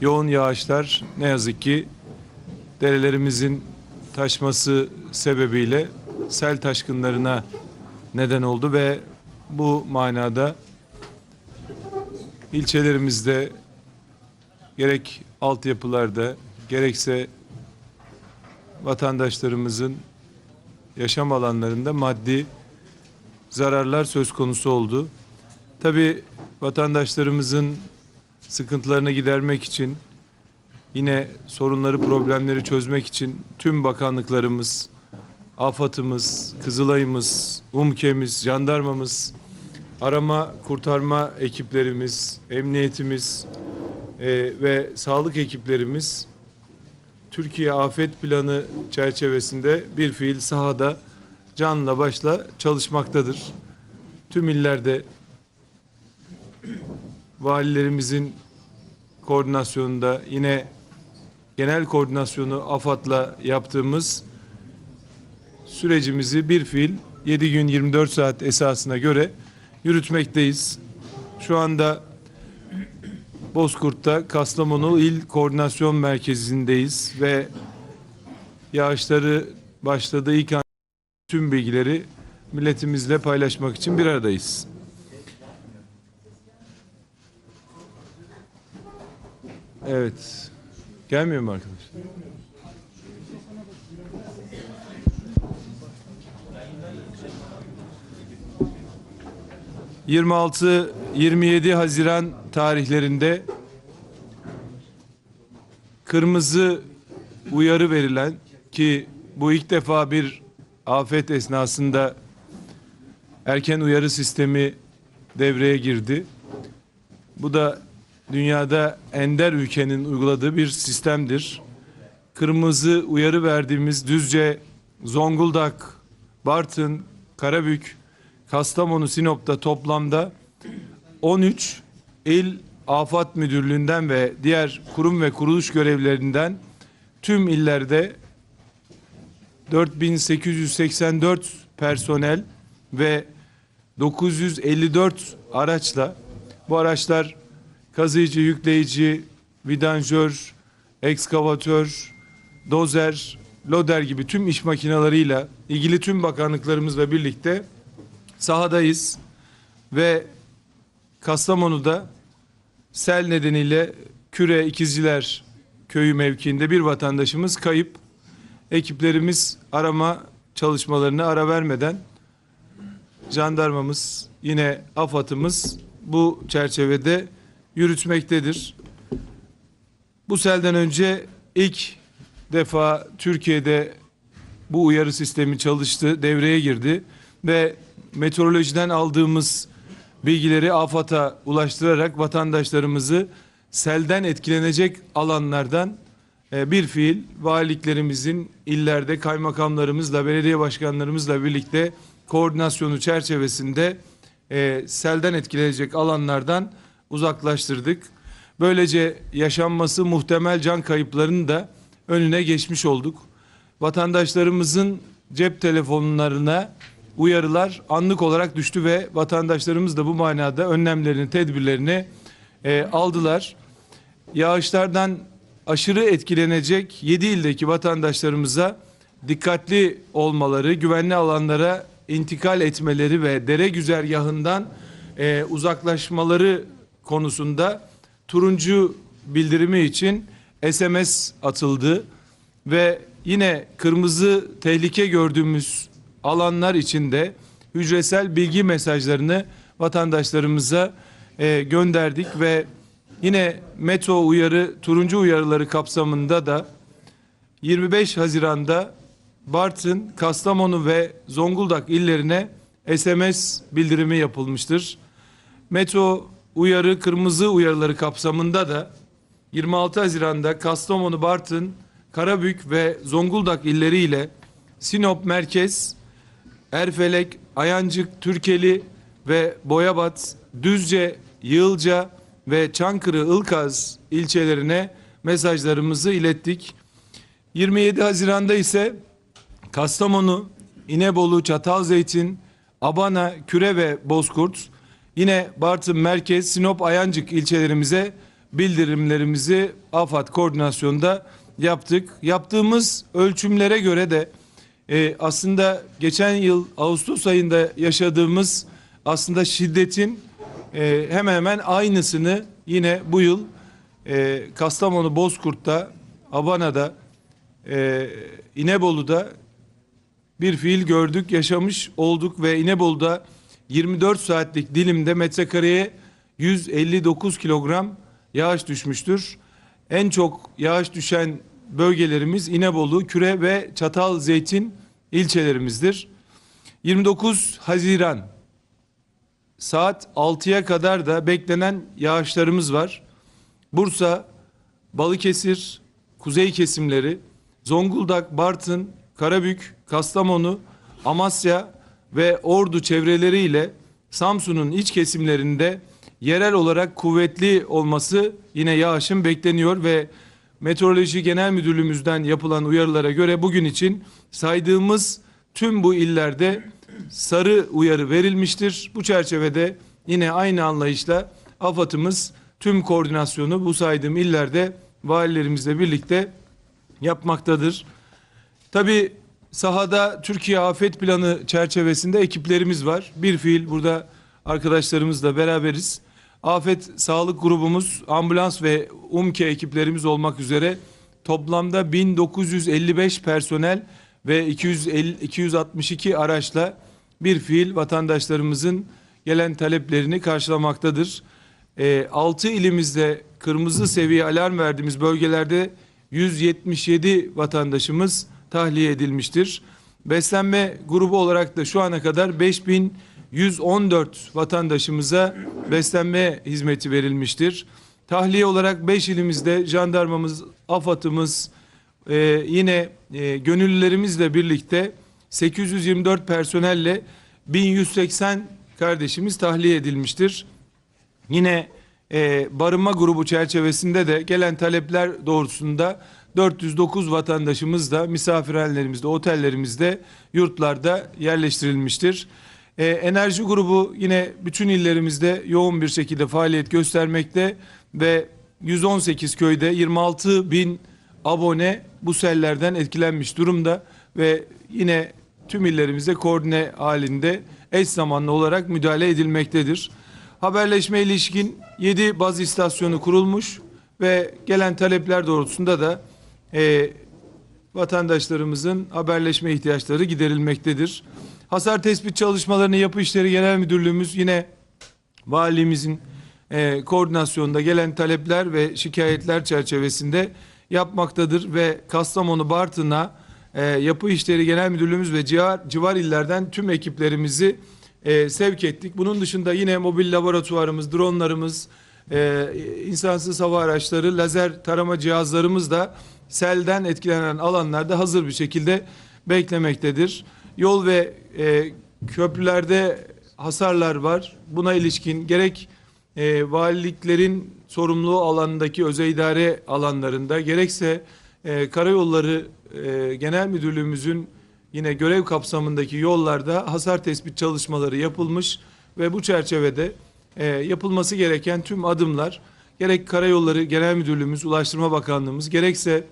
yoğun yağışlar ne yazık ki derelerimizin taşması sebebiyle sel taşkınlarına neden oldu ve bu manada ilçelerimizde gerek altyapılarda gerekse vatandaşlarımızın yaşam alanlarında maddi zararlar söz konusu oldu. Tabii vatandaşlarımızın sıkıntılarını gidermek için yine sorunları, problemleri çözmek için tüm bakanlıklarımız, AFAD'ımız, Kızılay'ımız, UMKE'miz, jandarmamız, arama kurtarma ekiplerimiz, emniyetimiz e, ve sağlık ekiplerimiz Türkiye Afet Planı çerçevesinde bir fiil sahada canla başla çalışmaktadır. Tüm illerde valilerimizin koordinasyonunda yine genel koordinasyonu AFAD'la yaptığımız sürecimizi bir fiil 7 gün 24 saat esasına göre yürütmekteyiz. Şu anda Bozkurt'ta Kastamonu İl Koordinasyon Merkezi'ndeyiz ve yağışları başladığı ilk an tüm bilgileri milletimizle paylaşmak için bir aradayız. Evet. Gelmiyor mu arkadaş? ...26-27 Haziran tarihlerinde... ...kırmızı uyarı verilen... ...ki bu ilk defa bir afet esnasında... ...erken uyarı sistemi devreye girdi. Bu da dünyada ender ülkenin uyguladığı bir sistemdir. Kırmızı uyarı verdiğimiz Düzce, Zonguldak, Bartın, Karabük, Kastamonu, Sinop'ta toplamda 13 il afat müdürlüğünden ve diğer kurum ve kuruluş görevlerinden tüm illerde 4884 personel ve 954 araçla bu araçlar kazıyıcı, yükleyici, vidanjör, ekskavatör, dozer, loder gibi tüm iş makinalarıyla ilgili tüm bakanlıklarımızla birlikte sahadayız ve Kastamonu'da sel nedeniyle Küre İkizciler köyü mevkiinde bir vatandaşımız kayıp. Ekiplerimiz arama çalışmalarını ara vermeden jandarmamız yine AFAD'ımız bu çerçevede yürütmektedir. Bu selden önce ilk defa Türkiye'de bu uyarı sistemi çalıştı, devreye girdi ve meteorolojiden aldığımız bilgileri AFAD'a ulaştırarak vatandaşlarımızı selden etkilenecek alanlardan e, bir fiil valiliklerimizin illerde kaymakamlarımızla, belediye başkanlarımızla birlikte koordinasyonu çerçevesinde e, selden etkilenecek alanlardan uzaklaştırdık. Böylece yaşanması muhtemel can kayıplarının da önüne geçmiş olduk. Vatandaşlarımızın cep telefonlarına uyarılar anlık olarak düştü ve vatandaşlarımız da bu manada önlemlerini, tedbirlerini e, aldılar. Yağışlardan aşırı etkilenecek 7 ildeki vatandaşlarımıza dikkatli olmaları, güvenli alanlara intikal etmeleri ve dere güzergahından e, uzaklaşmaları konusunda turuncu bildirimi için SMS atıldı ve yine kırmızı tehlike gördüğümüz alanlar içinde hücresel bilgi mesajlarını vatandaşlarımıza e, gönderdik ve yine metro uyarı, turuncu uyarıları kapsamında da 25 Haziran'da Bartın, Kastamonu ve Zonguldak illerine SMS bildirimi yapılmıştır. Metro uyarı, kırmızı uyarıları kapsamında da 26 Haziran'da Kastamonu, Bartın, Karabük ve Zonguldak illeriyle Sinop Merkez, Erfelek, Ayancık, Türkeli ve Boyabat, Düzce, Yığılca ve Çankırı, Ilkaz ilçelerine mesajlarımızı ilettik. 27 Haziran'da ise Kastamonu, İnebolu, Çatalzeytin, Abana, Küre ve Bozkurt, yine Bartın Merkez, Sinop, Ayancık ilçelerimize bildirimlerimizi AFAD koordinasyonda yaptık. Yaptığımız ölçümlere göre de e, aslında geçen yıl Ağustos ayında yaşadığımız aslında şiddetin e, hemen hemen aynısını yine bu yıl e, Kastamonu Bozkurt'ta, Abana'da, e, İnebolu'da bir fiil gördük, yaşamış olduk ve İnebolu'da 24 saatlik dilimde metrekareye 159 kilogram yağış düşmüştür. En çok yağış düşen bölgelerimiz İnebolu, Küre ve Çatalzeytin ilçelerimizdir. 29 Haziran saat 6'ya kadar da beklenen yağışlarımız var. Bursa, Balıkesir, kuzey kesimleri, Zonguldak, Bartın, Karabük, Kastamonu, Amasya ve Ordu çevreleriyle Samsun'un iç kesimlerinde yerel olarak kuvvetli olması yine yağışın bekleniyor ve Meteoroloji Genel Müdürlüğümüzden yapılan uyarılara göre bugün için saydığımız tüm bu illerde sarı uyarı verilmiştir. Bu çerçevede yine aynı anlayışla AFAD'ımız tüm koordinasyonu bu saydığım illerde valilerimizle birlikte yapmaktadır. Tabi sahada Türkiye Afet Planı çerçevesinde ekiplerimiz var. Bir fiil burada arkadaşlarımızla beraberiz. Afet Sağlık Grubumuz, ambulans ve UMKE ekiplerimiz olmak üzere toplamda 1955 personel ve 250, 262 araçla bir fiil vatandaşlarımızın gelen taleplerini karşılamaktadır. 6 ilimizde kırmızı seviye alarm verdiğimiz bölgelerde 177 vatandaşımız tahliye edilmiştir. Beslenme grubu olarak da şu ana kadar 5114 vatandaşımıza beslenme hizmeti verilmiştir. Tahliye olarak 5 ilimizde jandarmamız, AFAD'ımız, e, yine e, gönüllülerimizle birlikte 824 personelle 1180 kardeşimiz tahliye edilmiştir. Yine e, barınma grubu çerçevesinde de gelen talepler doğrultusunda 409 vatandaşımız da misafirhanelerimizde, otellerimizde, yurtlarda yerleştirilmiştir. E, enerji grubu yine bütün illerimizde yoğun bir şekilde faaliyet göstermekte ve 118 köyde 26 bin abone bu sellerden etkilenmiş durumda ve yine tüm illerimizde koordine halinde eş zamanlı olarak müdahale edilmektedir. Haberleşme ilişkin 7 baz istasyonu kurulmuş ve gelen talepler doğrultusunda da e, vatandaşlarımızın haberleşme ihtiyaçları giderilmektedir. Hasar tespit çalışmalarını Yapı İşleri Genel Müdürlüğümüz yine valimizin e, koordinasyonunda gelen talepler ve şikayetler çerçevesinde yapmaktadır ve Kastamonu Bartın'a e, Yapı İşleri Genel Müdürlüğümüz ve civar, civar illerden tüm ekiplerimizi e, sevk ettik. Bunun dışında yine mobil laboratuvarımız, dronlarımız, e, insansız hava araçları, lazer tarama cihazlarımız da selden etkilenen alanlarda hazır bir şekilde beklemektedir. Yol ve e, köprülerde hasarlar var. Buna ilişkin gerek e, valiliklerin sorumluluğu alanındaki özel idare alanlarında gerekse e, karayolları e, genel müdürlüğümüzün yine görev kapsamındaki yollarda hasar tespit çalışmaları yapılmış ve bu çerçevede e, yapılması gereken tüm adımlar gerek karayolları genel müdürlüğümüz, Ulaştırma Bakanlığımız gerekse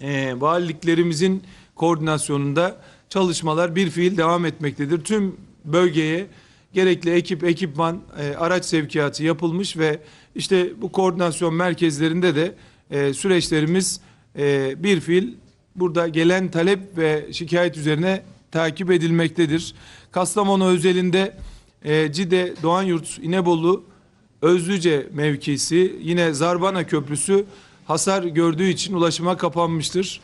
e, valiliklerimizin koordinasyonunda çalışmalar bir fiil devam etmektedir. Tüm bölgeye gerekli ekip, ekipman, e, araç sevkiyatı yapılmış ve işte bu koordinasyon merkezlerinde de e, süreçlerimiz e, bir fiil burada gelen talep ve şikayet üzerine takip edilmektedir. Kastamonu özelinde e, Cide, Doğanyurt, İnebolu, Özlüce mevkisi, yine Zarbana Köprüsü hasar gördüğü için ulaşıma kapanmıştır.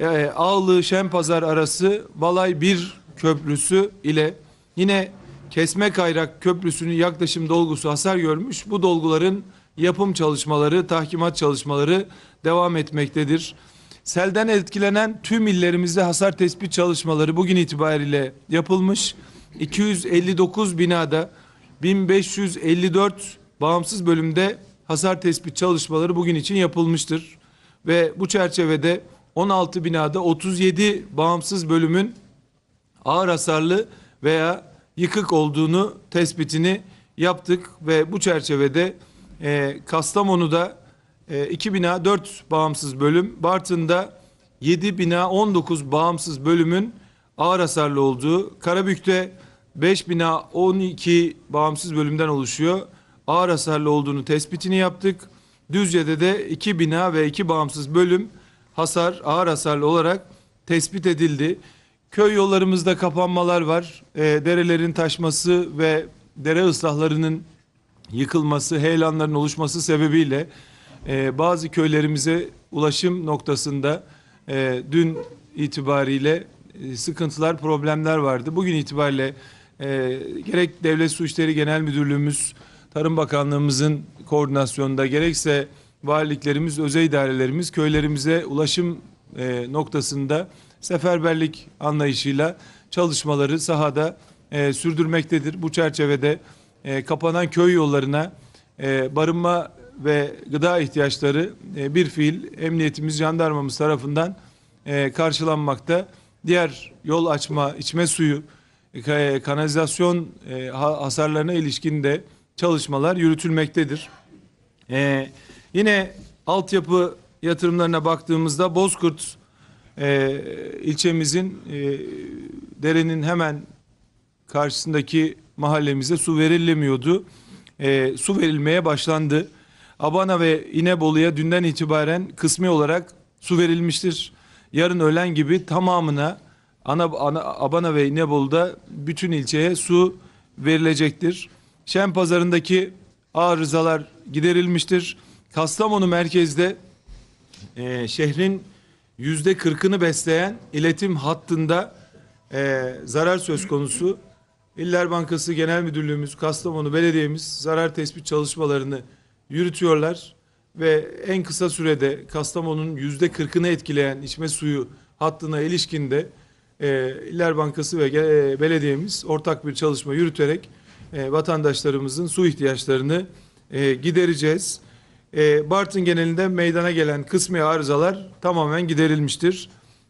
E, Ağlı Şenpazar arası Balay 1 köprüsü ile yine Kesme Kayrak Köprüsü'nün yaklaşım dolgusu hasar görmüş. Bu dolguların yapım çalışmaları, tahkimat çalışmaları devam etmektedir. Selden etkilenen tüm illerimizde hasar tespit çalışmaları bugün itibariyle yapılmış. 259 binada 1554 bağımsız bölümde hasar tespit çalışmaları bugün için yapılmıştır. Ve bu çerçevede 16 binada 37 bağımsız bölümün ağır hasarlı veya yıkık olduğunu tespitini yaptık ve bu çerçevede e, Kastamonu'da e, 2 bina 4 bağımsız bölüm. Bartın'da 7 bina 19 bağımsız bölümün ağır hasarlı olduğu. Karabük'te 5 bina 12 bağımsız bölümden oluşuyor. Ağır hasarlı olduğunu tespitini yaptık. Düzce'de de 2 bina ve 2 bağımsız bölüm hasar ağır hasarlı olarak tespit edildi. Köy yollarımızda kapanmalar var. E, derelerin taşması ve dere ıslahlarının yıkılması, heyelanların oluşması sebebiyle e, bazı köylerimize ulaşım noktasında e, dün itibariyle e, sıkıntılar, problemler vardı. Bugün itibariyle e, gerek Devlet Su İşleri Genel Müdürlüğümüz, Tarım Bakanlığımızın koordinasyonunda gerekse valiliklerimiz, özel idarelerimiz köylerimize ulaşım e, noktasında seferberlik anlayışıyla çalışmaları sahada e, sürdürmektedir. Bu çerçevede e, kapanan köy yollarına e, barınma ve gıda ihtiyaçları e, bir fiil emniyetimiz, jandarmamız tarafından e, karşılanmakta. Diğer yol açma, içme suyu, e, kanalizasyon e, ha- hasarlarına ilişkin de çalışmalar yürütülmektedir. Ee, yine altyapı yatırımlarına baktığımızda Bozkurt e, ilçemizin e, derenin hemen karşısındaki mahallemize su verilemiyordu. E, su verilmeye başlandı. Abana ve İnebolu'ya dünden itibaren kısmi olarak su verilmiştir. Yarın öğlen gibi tamamına ana, ana, Abana ve İnebolu'da bütün ilçeye su verilecektir. Şen pazarındaki arızalar giderilmiştir. Kastamonu merkezde e, şehrin yüzde kırkını besleyen iletim hattında e, zarar söz konusu. İller Bankası Genel Müdürlüğümüz, Kastamonu Belediye'miz zarar tespit çalışmalarını yürütüyorlar ve en kısa sürede Kastamonu'nun yüzde kırkını etkileyen içme suyu hattına ilişkinde e, İller Bankası ve e, belediyemiz ortak bir çalışma yürüterek e, vatandaşlarımızın su ihtiyaçlarını e, gidereceğiz. E, Bartın genelinde meydana gelen kısmi arızalar tamamen giderilmiştir.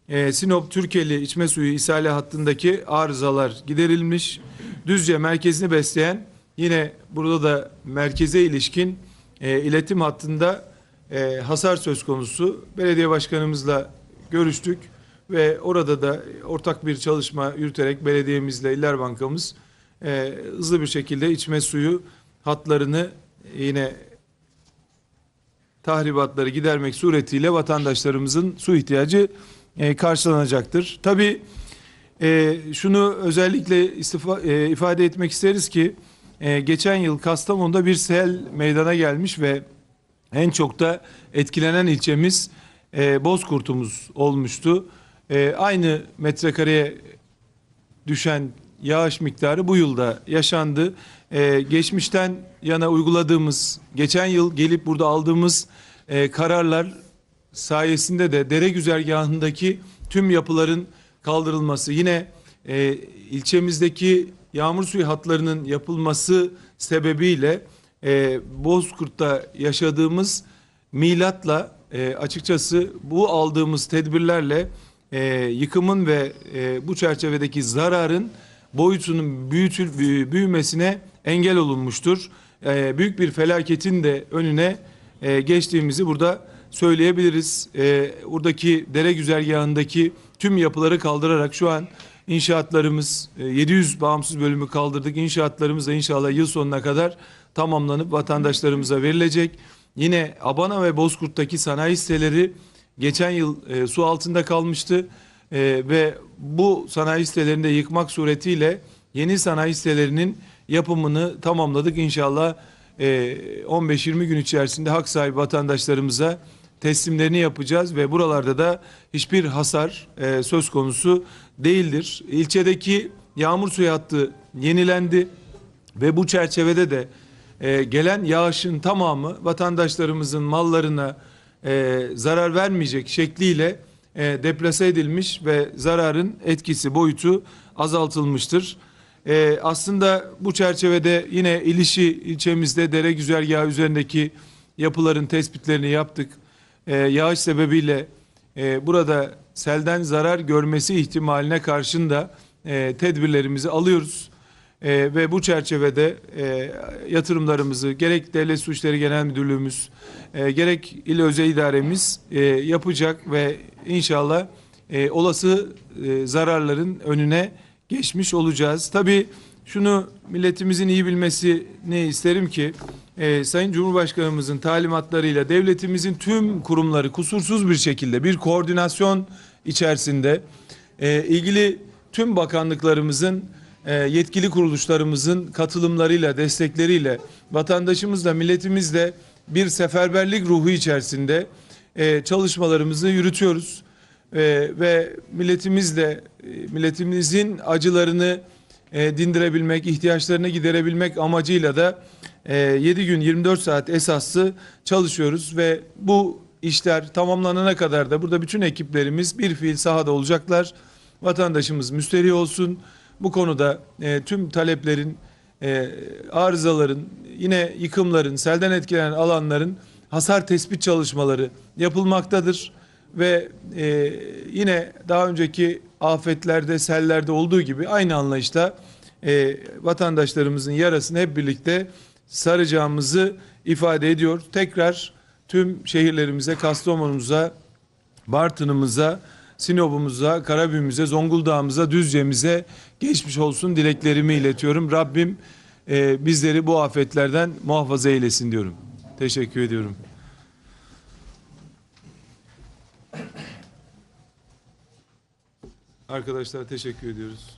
E, Sinop Türkeli içme suyu ishali hattındaki arızalar giderilmiş. Düzce merkezini besleyen yine burada da merkeze ilişkin e, iletim hattında e, hasar söz konusu. Belediye başkanımızla görüştük ve orada da ortak bir çalışma yürüterek belediyemizle İller Bankamız e, hızlı bir şekilde içme suyu hatlarını yine tahribatları gidermek suretiyle vatandaşlarımızın su ihtiyacı e, karşılanacaktır. Tabii e, şunu özellikle istifa, e, ifade etmek isteriz ki e, geçen yıl Kastamonu'da bir sel meydana gelmiş ve en çok da etkilenen ilçemiz e, Bozkurt'umuz olmuştu. E, aynı metrekareye düşen yağış miktarı bu yılda yaşandı. Ee, geçmişten yana uyguladığımız, geçen yıl gelip burada aldığımız e, kararlar sayesinde de dere güzergahındaki tüm yapıların kaldırılması, yine e, ilçemizdeki yağmur suyu hatlarının yapılması sebebiyle e, Bozkurt'ta yaşadığımız milatla e, açıkçası bu aldığımız tedbirlerle e, yıkımın ve e, bu çerçevedeki zararın boyutunun büyütül, büyü- büyümesine engel olunmuştur. E, büyük bir felaketin de önüne e, geçtiğimizi burada söyleyebiliriz. E, buradaki dere güzergahındaki tüm yapıları kaldırarak şu an inşaatlarımız e, 700 bağımsız bölümü kaldırdık. İnşaatlarımız da inşallah yıl sonuna kadar tamamlanıp vatandaşlarımıza verilecek. Yine Abana ve Bozkurt'taki sanayi siteleri geçen yıl e, su altında kalmıştı E, ve bu sanayi sitelerini yıkmak suretiyle yeni sanayi sitelerinin yapımını tamamladık. İnşallah e, 15-20 gün içerisinde hak sahibi vatandaşlarımıza teslimlerini yapacağız ve buralarda da hiçbir hasar e, söz konusu değildir. İlçedeki yağmur suyu hattı yenilendi ve bu çerçevede de e, gelen yağışın tamamı vatandaşlarımızın mallarına e, zarar vermeyecek şekliyle e, deplase edilmiş ve zararın etkisi boyutu azaltılmıştır. E, aslında bu çerçevede yine İlişi ilçemizde dere güzergahı üzerindeki yapıların tespitlerini yaptık. E, yağış sebebiyle e, burada selden zarar görmesi ihtimaline karşın da e, tedbirlerimizi alıyoruz. E, ve bu çerçevede e, yatırımlarımızı gerek Devlet Su İşleri Genel Müdürlüğümüz e, gerek il özel idaremiz e, yapacak ve inşallah e, olası e, zararların önüne geçmiş olacağız. Tabii şunu milletimizin iyi bilmesini isterim ki e, Sayın Cumhurbaşkanımızın talimatlarıyla devletimizin tüm kurumları kusursuz bir şekilde bir koordinasyon içerisinde e, ilgili tüm bakanlıklarımızın yetkili kuruluşlarımızın katılımlarıyla destekleriyle vatandaşımızla milletimizle bir seferberlik ruhu içerisinde e, çalışmalarımızı yürütüyoruz. E, ve milletimizle e, milletimizin acılarını e, dindirebilmek, ihtiyaçlarını giderebilmek amacıyla da e, 7 gün 24 saat esaslı çalışıyoruz ve bu işler tamamlanana kadar da burada bütün ekiplerimiz bir fiil sahada olacaklar. Vatandaşımız müsterih olsun. Bu konuda e, tüm taleplerin, e, arızaların, yine yıkımların, selden etkilenen alanların hasar tespit çalışmaları yapılmaktadır ve e, yine daha önceki afetlerde, sellerde olduğu gibi aynı anlayışta e, vatandaşlarımızın yarasını hep birlikte saracağımızı ifade ediyor. Tekrar tüm şehirlerimize, Kastamonu'muza, Bartın'ımıza, Sinop'umuza, Karabük'ümüze, Zonguldak'ımıza, Düzce'mize geçmiş olsun dileklerimi iletiyorum. Rabbim e, bizleri bu afetlerden muhafaza eylesin diyorum. Teşekkür ediyorum. Arkadaşlar teşekkür ediyoruz.